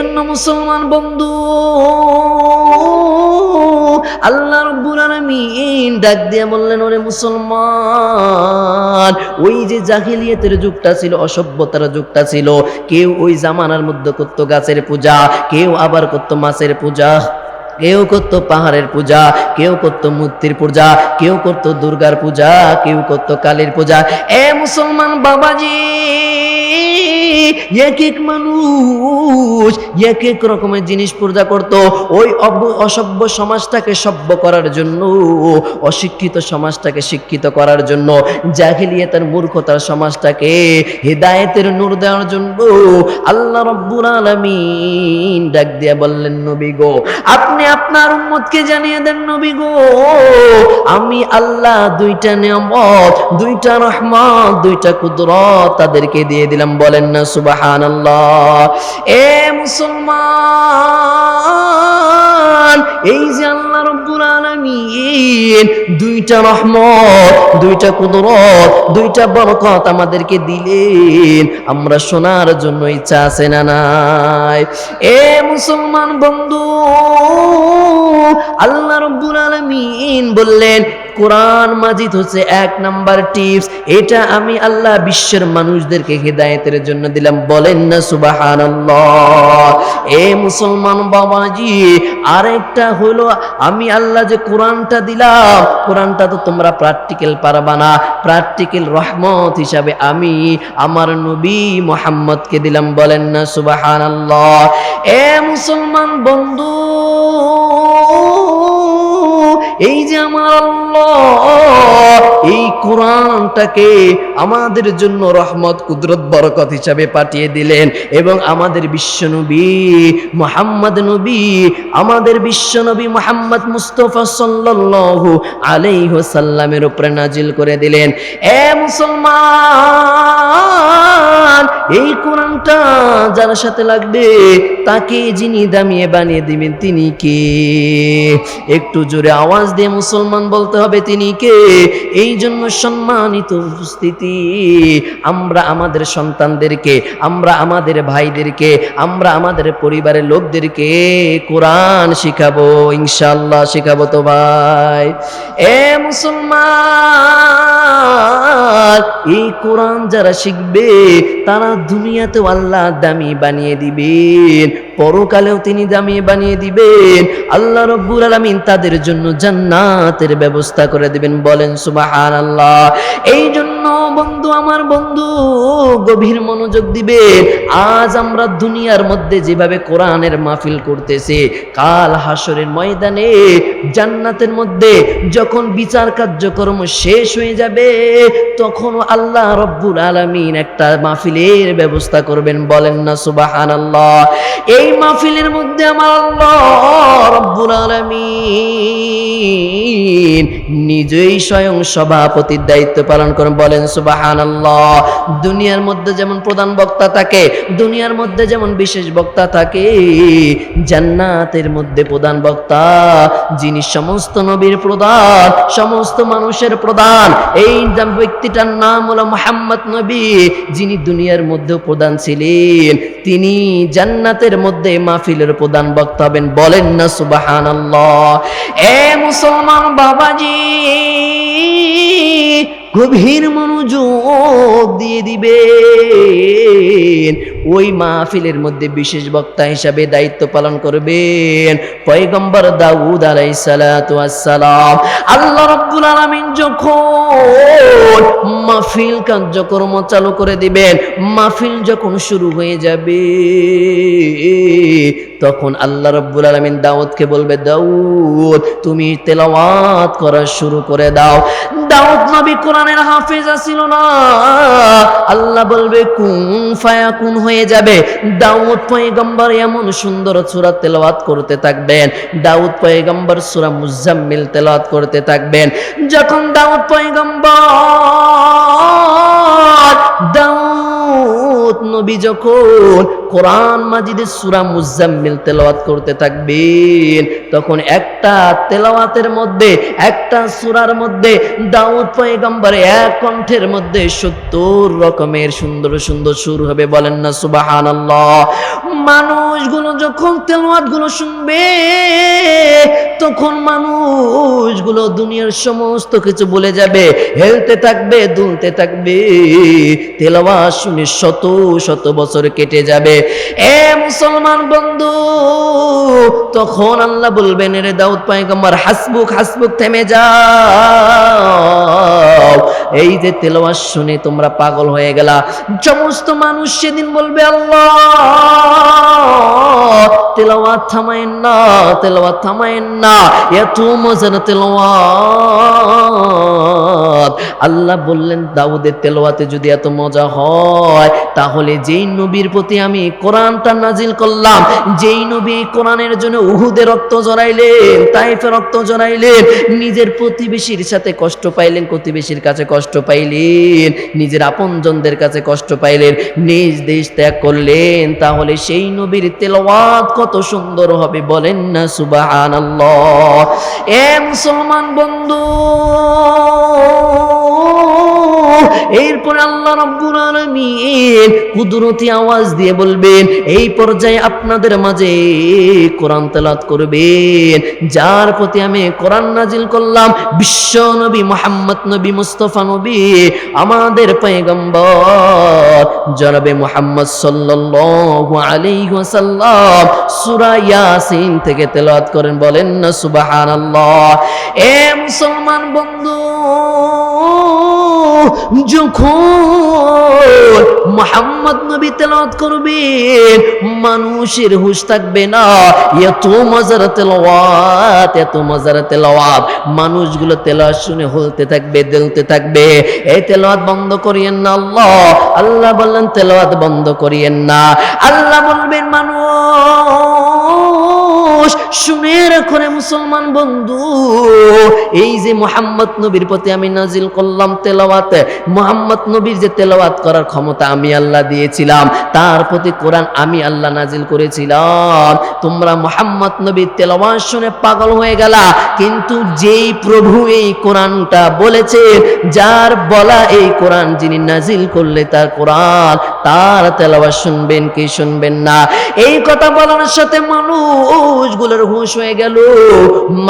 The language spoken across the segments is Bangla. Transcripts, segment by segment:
জন্য মুসলমান বন্ধু, আল্লাহ রব্বুল আলামিন ডাক দিয়ে বললেন, ওরে মুসলমান, ওই যে জাহিলিয়াতের যুগটা ছিল, অসভ্যতার যুগটা ছিল, কেউ ওই জামানার মধ্যে করতো গাছের পূজা, কেউ আবার করতো মাছের পূজা, কেউ করতো পাহাড়ের পূজা, কেউ করতো মূর্তির পূজা, কেউ করতো দুর্গার পূজা, কেউ করতো কালীর পূজা। এ মুসলমান বাবাজি এক এক মানুষ এক এক রকমের জিনিস পূজা করত। ওই অসভ্য সমাজটাকে সভ্য করার জন্য, অশিক্ষিত সমাজটাকে শিক্ষিত করার জন্য, জাহিলিয়াতের মূর্খতার সমাজটাকে হেদায়েতের নূর দেওয়ার জন্য আল্লাহ রব্বুল আলামিন ডাক দিয়া বললেন, নবী গো, আপনি আপনার উম্মতকে জানিয়ে দেন, নবী গো, আমি আল্লাহ দুইটা নিয়ামত, দুইটা রহমত, দুইটা কুদরত তাদেরকে দিয়ে দিলাম। বলেন না এ মুসলমান, এই যে আল্লাহ আলামিন দুইটা রহমত, দুইটা কুদরত, দুইটা বরকত আমাদেরকে দিলেন। আমরা শোনার জন্য ইচ্ছা আছে না নাই? এ মুসলমান বন্ধু, আল্লাহ রব্বুল আলামিন বললেন কোরআন মাজিদ হচ্ছে এক নাম্বার টিপস। এটা আমি আল্লাহ বিশ্বের মানুষদেরকে হেদায়েতের জন্য দিলাম। বলেন না, সুবহানাল্লাহ। এ মুসলমান বাবাজি, আরেকটা হলো, আমি আল্লাহ যে কোরআনটা দিলাম, কোরআনটা তো তোমরা প্র্যাকটিক্যাল পারবা না। প্র্যাকটিক্যাল রহমত হিসাবে আমি আমার নবী মোহাম্মদকে দিলাম। বলেন না, সুবহানাল্লাহ। এ মুসলমান বন্ধু এই যে আমার এই কোরআনটাকে আমাদের জন্য রহমত, কুদরত, বরকত হিসাবে পাঠিয়ে দিলেন এবং আমাদের বিশ্বনবী মোহাম্মদ নবী, আমাদের বিশ্বনবী মোহাম্মদ মুস্তফা সাল্লাল্লাহু আলাইহি সাল্লামের উপরে নাজিল করে দিলেন। এ মুসলমান এই কোরআনটা যার সাথে লাগবে, তাকে যিনি দামিয়ে বানিয়ে দিবেন, তিনি কে? একটু জোরে আওয়াজ দিয়ে মুসলমান বলতে হবে, তিনি কে? এই জন্য সম্মানিত উপস্থিতি, আমরা আমাদের সন্তানদেরকে, আমরা আমাদের ভাইদেরকে, আমরা আমাদের পরিবারের লোকদেরকে কোরআন শিখাবো ইনশাল্লাহ শিখাবো তো ভাই। এ মুসলমান, এই কোরআন যারা শিখবে তারা দুনিয়াতেও আল্লাহ দামি বানিয়ে দিবেন। পরকালেও তিনি দামি বানিয়ে দিবেন। আল্লাহ রব্বুল আলামিন তাদের জন্য জান্নাতের ব্যবস্থা করে দিবেন। বলেন সুবহানাল্লাহ। এই জন্য বন্ধু, আমার বন্ধু, গভীর মনোযোগ দিবেন আজ আমরা দুনিয়ার মধ্যে যেভাবে কোরআনের মাহফিল করতেছে, কাল হাসরের ময়দানে জান্নাতের মধ্যে যখন বিচার কার্যক্রম শেষ হয়ে যাবে তখন আল্লাহ রব্বুল আলামিন একটা মাহফিলের ব্যবস্থা করবেন। বলেন না সুবাহান আল্লাহ এই মাহফিলের মধ্যে আমার আল্লাহ রব্বুল আলামিন নিজেই স্বয়ং সভাপতির দায়িত্ব পালন করেন। বলেন, সুবহানাল্লাহ। দুনিয়ার মধ্যে যেমন প্রধান বক্তা থাকে, দুনিয়ার মধ্যে যেমন বিশেষ বক্তা থাকে, জান্নাতের মধ্যে প্রধান বক্তা যিনি সমস্ত নবীর প্রধান, সমস্ত মানুষের প্রধান। এই ব্যক্তিটার নাম হলো মোহাম্মদ নবী, যিনি দুনিয়ার মধ্যে প্রধান ছিলেন। তিনি জান্নাতের মধ্যে মাহফিলের প্রধান বক্তা হবেন। বলেন না, সুবহানাল্লাহ। এ মুসলমান বাবাজি। গভীর মনোযোগ দিয়ে দিবেন। ওই মাহফিলের মধ্যে বিশেষ বক্তা হিসাবে দায়িত্ব পালন করবেন। পয়গম্বর দাউদ আলাইসালাম আল্লাহ রব্বুল আলামিন যখন মাহফিল কার্যক্রম চালু করে দিবেন, মাহফিল যখন শুরু হয়ে যাবে, তখন আল্লাহ রব্বুল আলামিন দাউদকে বলবে, দাউদ, তুমি তেলাওয়াত করা শুরু করে দাও। দাউদ নবী কোরআনের হাফেজা ছিল না। আল্লাহ বলবে, কুন ফায়া কুন হয়ে যাবে। দাউদ পয়গম্বর এমন সুন্দর সূরা তেলাওয়াত করতে থাকবেন। দাউদ পয়গম্বর সূরা মুজাম্মিল তেলাওয়াত করতে থাকবেন। যখন দাউদ পয়গম্বর, দাউদ নবী যখন কোরআন মাজিদের সুরা মুজাম্মিল তেলাওয়াত করতে থাকবেন। তখন একটা তেলাওয়াতের মধ্যে, একটা সুরার মধ্যে, দাউদ পয়গম্বর এক কণ্ঠের মধ্যে সত্তর রকমের সুন্দর সুন্দর সুর হবে। বলেন না, সুবহানাল্লাহ। মানুষগুলো যখন তেলাওয়াতগুলো শুনবে, তখন মানুষগুলো দুনিয়ার সমস্ত কিছু বলে যাবে। হেলতে থাকবে, দুলতে থাকবে। তেলাওয়াত শুনে শত শত বছর কেটে যাবে। এ মুসলমান বন্ধু, তখন আল্লাহ বলবেন রে দাউদ পায়গম্বর, হাসবুক হাসবুক থেমে যাও। এই যে শুনে তোমরা পাগল হয়ে গেলা। সমস্ত মানুষ সেদিন বলবে, আল্লাহ, তেলাওয়াত থামায়েন না, তেলাওয়াত থামায়েন না। এত মজার তেলাওয়াত। আল্লাহ বললেন, দাউদের তেলাওয়াতে যদি এত মজা হয়, তাহলে যেই নবীর প্রতি আমি কোরআনটা নাজিল করলাম, যেই নবী কোরআনের জন্য উহুদে রক্ত জড়াইলেন তাইফে রক্ত জড়াইলেন, নিজের প্রতিবেশীর সাথে কষ্ট পাইলেন, প্রতিবেশীর কাছে কষ্ট পাইলেন, নিজের আপনজনদের কাছে কষ্ট পাইলেন, নিজ দেশ ত্যাগ করলেন, তাহলে সেই নবীর তেলাওয়াত কত সুন্দর হবে বলেন না সুবহানাল্লাহ। এ মুসলমান বন্ধু এরপর আল্লাহ রাব্বুল আলামিন কুদরতি আওয়াজ দিয়ে বলবেন, এই পর্যায়ে আপনাদের মাঝে কোরআন তেলাওয়াত করবেন। যার প্রতি আমি কোরআন নাজিল করলাম, বিশ্ব নবী, মোহাম্মদ নবী, মুস্তফা নবী, আমাদের পয়গম্বর জনাবে মোহাম্মদ সাল্লাল্লাহু আলাইহি ওয়াসাল্লাম সূরা ইয়াসিন থেকে তেলাওয়াত করেন, বলেন না সুবহানাল্লাহ। এ মুসলমান বন্ধু যখন মোহাম্মদ নবী তেলাওয়াত করবেন, মানুষের হুশ থাকবে না। এত মজার তেলাওয়াত, এত মজার তেলাওয়াত। মানুষগুলো তেলাওয়াত শুনে হলতে থাকবে, দেলতে থাকবে। এই তেলাওয়াত বন্ধ করিয়েন না আল্লাহ। আল্লাহ বললেন, তেলাওয়াত বন্ধ করিয়েন না। আল্লাহ বলবেন, মানুষ শুনে রাখো রে মুসলমান বন্ধু, এই যে মোহাম্মদ নবীর প্রতি আমি নাজিল করলাম তেলাওয়াত, মোহাম্মদ নবীর যে তেলাওয়াত করার ক্ষমতা আমি আল্লাহ দিয়েছিলাম, তার প্রতি কোরআন আমি আল্লাহ নাজিল করেছিলাম। তোমরা মোহাম্মদ নবীর তেলাওয়াত শুনে পাগল হয়ে গেলা, কিন্তু যেই প্রভু এই কোরআনটা বলেছেন যার বলা এই কোরআন যিনি নাজিল করলে তার কোরআন তার তেলাওয়াত শুনবেন কি শুনবেন না? এই কথা বলার সাথে মানুষগুলোর হুঁশ হয়ে গেল।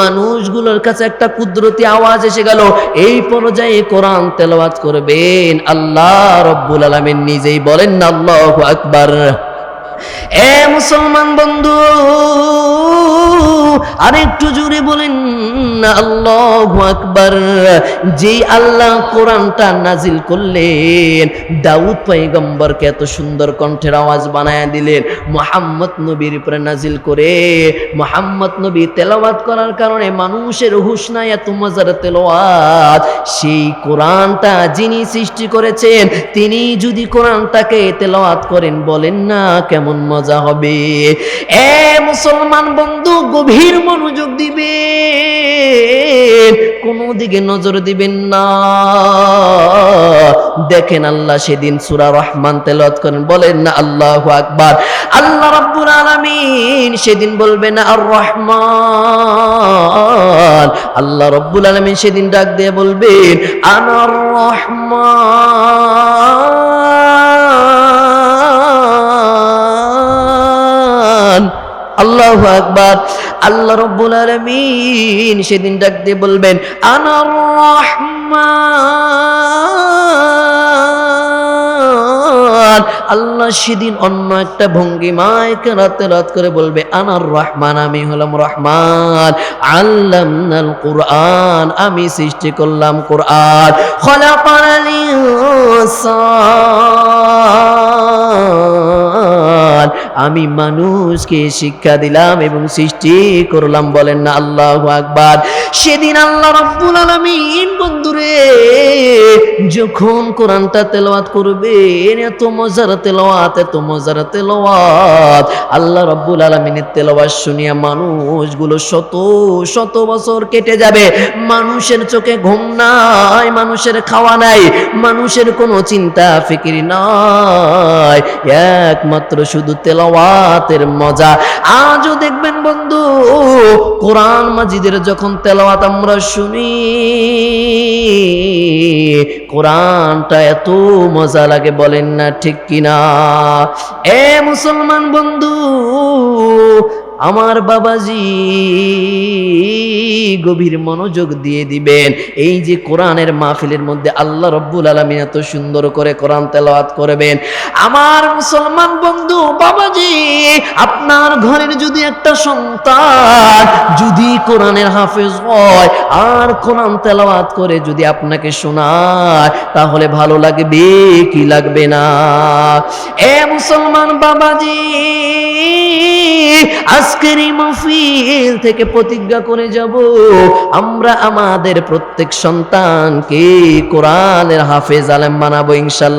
মানুষগুলোর কাছে একটা কুদরতি আওয়াজ এসে গেল। এই পর্যায়ে কোরআন তেলাওয়াত করবেন। আল্লাহ রব্বুল আলামিন নিজেই বলেন, আল্লাহু আকবার। এ মুসলমান বন্ধু, আরেকটু জোরে বলেন, আল্লাহু আকবার। যে আল্লাহ কোরআনটা নাজিল করলেন, দাউদ পয়গম্বরকে এত সুন্দর কণ্ঠের আওয়াজ বানায় দিলেন, মোহাম্মদ নবীর উপরে নাজিল করে, মোহাম্মদ নবী তেলাওয়াত করার কারণে মানুষের হুশ নাই, এত মজার তেলাওয়াত। সেই কোরআনটা যিনি সৃষ্টি করেছেন, তিনি যদি কোরআনটাকে তেলাওয়াত করেন, বলেন না কেমন মজা। হবে। এ মুসলমান বন্ধু, গভীর মনোযোগ দিবে কোনো দিকে নজর দিবেন না। দেখেন আল্লাহ সেদিন সূরা রহমান তেলাওয়াত করেন, বলেন, না, আল্লাহু আকবার। আল্লাহ রাব্বুল আলামিন সেদিন বলবেন আর রহমান আল্লাহ রব্বুল আলামিন সেদিন ডাক দিয়ে বলবেন আনার রহমান আল্লাহু আকবার। আল্লাহ রব্বুল আলামিন সেদিন ডাক দিয়ে বলবেন আনার রহমান। আল্লাহ সেদিন অন্য একটা ভঙ্গিমায় রাতে রাত করে বলবে আনার রহমান, আমি হলাম রহমান। আল্লামনাল কোরআন, আমি সৃষ্টি করলাম কোরআন। খলাকাল ইনসান আমি মানুষকে শিক্ষা দিলাম এবং সৃষ্টি করলাম, বলেন না আল্লাহু আকবার। সেদিন আল্লাহ রাব্বুল আলামিন, বন্ধুরে, যখন কোরআনটা তেলাওয়াত করবে এত মজার তেলাওয়াত, এত মজার তেলাওয়াত, আল্লাহ রাব্বুল আলামিনের তেলাওয়াত শুনিয়া মানুষগুলো শত শত বছর কেটে যাবে। মানুষের চোখে ঘুম নাই, মানুষের খাওয়া নাই, মানুষের কোনো চিন্তা, ফিকির নাই, একমাত্র শুধু তেলাওয়াতের মজা। আজও দেখবেন বন্ধু, কোরআন মাজিদের যখন তেলাওয়াত আমরা শুনি, কোরআনটা এত মজা লাগে, বলেন না ঠিক কিনা? এ মুসলমান বন্ধু আমার বাবাজি গভীর মনোযোগ দিয়ে দিবেন। এই যে কোরআনের মাহফিলের মধ্যে আল্লাহ রব্বুল আলমিন এত সুন্দর করে কোরআন তেলাওয়াত করবেন। আমার মুসলমান বন্ধু, বাবাজি, আপনার ঘরের যদি একটা সন্তান যদি কোরআনের হাফেজ হয় আর কোরআন তেলাওয়াত করে যদি আপনাকে শোনায়, তাহলে ভালো লাগবে কি লাগবে না? এ মুসলমান বাবাজি আজকের এই মাহফিল থেকে প্রতিজ্ঞা করে যাব, আমরা আমাদের প্রত্যেক সন্তানকে কোরআনের হাফেজ আলেম বানাবো ইনশাল্লাহ